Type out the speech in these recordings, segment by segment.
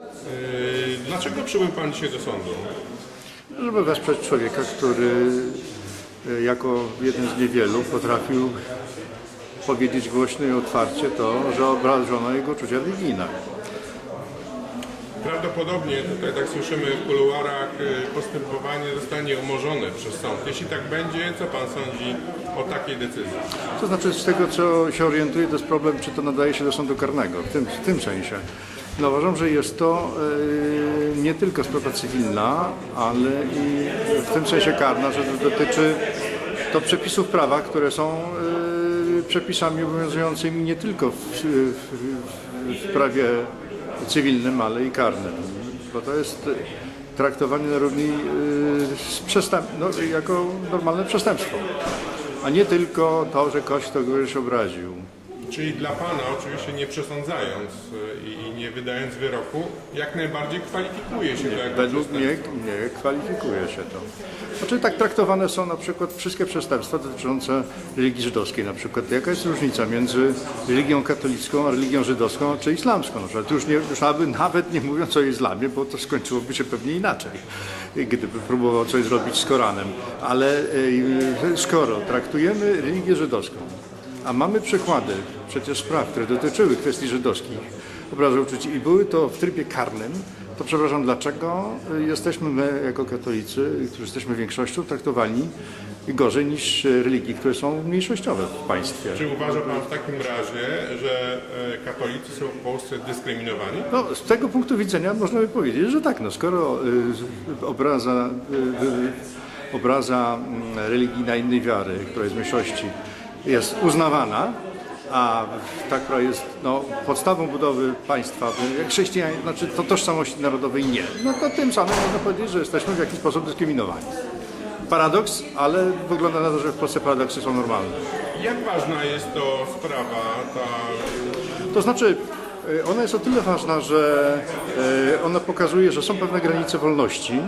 Yy, Dlaczego przybył Pan dzisiaj do sądu? żeby wesprzeć człowieka, który e, jako jeden z niewielu potrafił powiedzieć głośno i otwarcie to, że obrażono jego uczucia religijne. Prawdopodobnie, tutaj tak słyszymy w kuluarach, yy, postępowanie zostanie umorzone przez sąd. Jeśli tak będzie, co Pan sądzi o takiej decyzji? To znaczy z tego, co się orientuję, to jest problem, czy to nadaje się do sądu karnego, w tym, w tym sensie. No uważam, że jest to e, nie tylko sprawa cywilna, ale i w tym sensie karna, że dotyczy to przepisów prawa, które są e, przepisami obowiązującymi nie tylko w, w, w prawie cywilnym, ale i karnym. Bo to jest traktowanie na równi e, no, jako normalne przestępstwo a nie tylko to, że ktoś kogoś obraził. Czyli dla Pana, oczywiście nie przesądzając yy, i- nie wydając wyroku, jak najbardziej kwalifikuje się to jako Według mnie nie kwalifikuje się to. Znaczy tak traktowane są na przykład wszystkie przestępstwa dotyczące religii żydowskiej na przykład. Jaka jest różnica między religią katolicką a religią żydowską czy islamską? Na przykład już, nie, już nawet, nawet nie mówiąc o islamie, bo to skończyłoby się pewnie inaczej, gdyby próbował coś zrobić z Koranem. Ale e, skoro traktujemy religię żydowską, a mamy przykłady przecież spraw, które dotyczyły kwestii żydowskich, obrażeń uczuci i były to w trybie karnym, to przepraszam, dlaczego jesteśmy my jako katolicy, którzy jesteśmy większością, traktowani gorzej niż religii, które są mniejszościowe w państwie? Czy uważa Pan w takim razie, że e, katolicy są w Polsce dyskryminowani? No, z tego punktu widzenia można by powiedzieć, że tak, no, skoro y, obraza, y, y, obraza mm, religijna innej wiary, która jest mniejszości, jest uznawana, a ta, która jest no, podstawą budowy państwa, jak chrześcijan, znaczy to tożsamości narodowej nie, no to tym samym można powiedzieć, że jesteśmy w jakiś sposób dyskryminowani. Paradoks, ale wygląda na to, że w Polsce paradoksy są normalne. Jak ważna jest to sprawa, ta To znaczy, y, ona jest o tyle ważna, że y, ona pokazuje, że są pewne granice wolności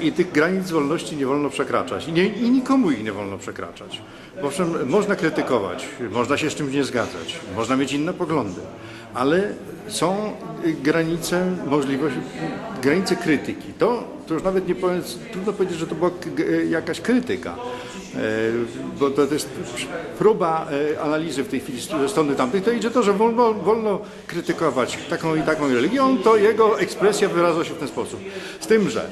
i tych granic wolności nie wolno przekraczać. I, nie, i nikomu ich nie wolno przekraczać. Owszem, można krytykować, można się z czymś nie zgadzać, można mieć inne poglądy, ale są granice możliwości, granice krytyki. To, to już nawet nie powiem, trudno powiedzieć, że to była jakaś krytyka, bo to jest próba e, analizy w tej chwili ze strony tamtych, to idzie to, że wolno, wolno krytykować taką i taką religię, on to jego ekspresja wyraża się w ten sposób. Z tym, że e,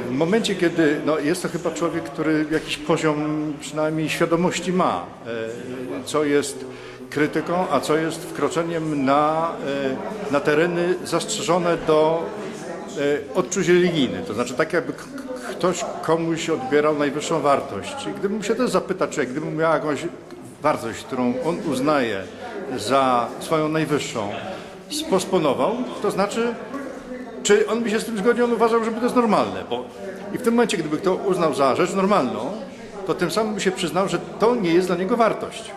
w momencie, kiedy no, jest to chyba człowiek, który jakiś poziom przynajmniej świadomości ma, e, co jest krytyką, a co jest wkroczeniem na, e, na tereny zastrzeżone do e, odczuć religijnych. To znaczy tak jakby ktoś komuś odbierał najwyższą wartość. I gdybym się też zapytał, czy gdybym miał jakąś wartość, którą on uznaje za swoją najwyższą, posponował, to znaczy czy on by się z tym zgodził, on uważał, żeby to jest normalne. Bo I w tym momencie, gdyby kto uznał za rzecz normalną, to tym samym by się przyznał, że to nie jest dla niego wartość.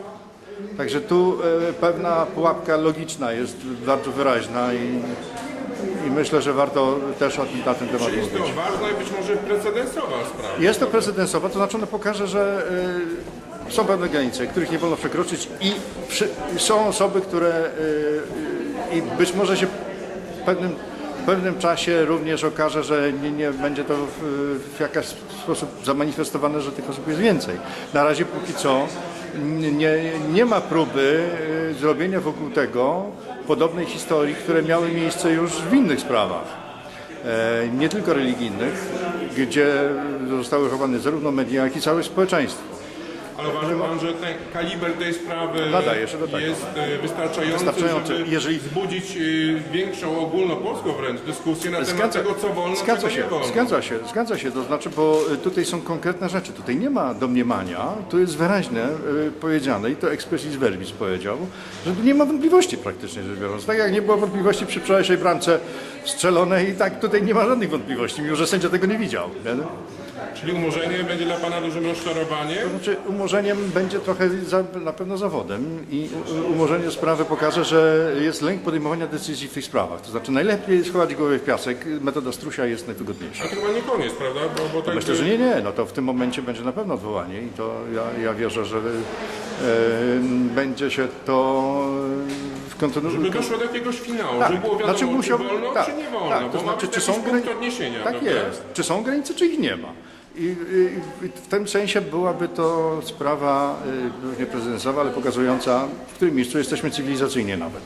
Także tu e, pewna pułapka logiczna jest bardzo wyraźna i, i myślę, że warto też o tym, na ten temat Czy jest to mówić. ważna i być może precedensowa sprawa? Jest to precedensowa, to znaczy ona pokaże, że y, są pewne granice, których nie wolno przekroczyć i przy, są osoby, które y, y, i być może się w pewnym, w pewnym czasie również okaże, że nie, nie będzie to w, w jakiś sposób zamanifestowane, że tych osób jest więcej. Na razie póki co nie, nie ma próby y, zrobienia wokół tego podobnej historii, które miały miejsce już w innych sprawach e, nie tylko religijnych, gdzie zostały chowane zarówno media, jak i całe społeczeństwo. Ale uważa Pan, że ten kaliber tej sprawy Nadaje się do tego. jest e, wystarczający, Wystarczający. żeby Jeżeli- wzbudzić e, większą ogólnopolską wręcz dyskusję na temat Zgadza, tego, co wolno, zgadza czego się, nie wolno. zgadza się, zgadza się, to znaczy, bo y, tutaj są konkretne rzeczy, tutaj nie ma domniemania, tu jest wyraźnie y, powiedziane i to expressis verbis powiedział, że tu nie ma wątpliwości praktycznie rzecz biorąc. Tak jak nie było wątpliwości przy wczorajszej bramce strzelonej i tak tutaj nie ma żadnych wątpliwości, mimo że sędzia tego nie widział. Nie? Czyli umorzenie będzie dla Pana dużym rozczarowaniem? To znaczy, umorzeniem będzie trochę za, na pewno zawodem i umorzenie sprawy pokaże, że jest lęk podejmowania decyzji w tych sprawach. To znaczy, najlepiej schować głowę w piasek, metoda strusia jest najwygodniejsza. A to chyba nie koniec, prawda? Bo, bo tak no Myślę, że e, nie, nie, no to w tym momencie będzie na pewno odwołanie i to ja, ja wierzę, że e, będzie się to e, w Żeby doszło do jakiegoś finału, tak. żeby było znaczy, wiadomo, czy wolno, tak, czy nie wolno, tak, to bo znaczy, czy są granice? odniesienia, Tak jest. Czy są granice, czy ich nie ma? I, i w tym sensie byłaby to sprawa, y, no, nie prezydensowa, ale pokazująca, w którym miejscu jesteśmy cywilizacyjnie nawet.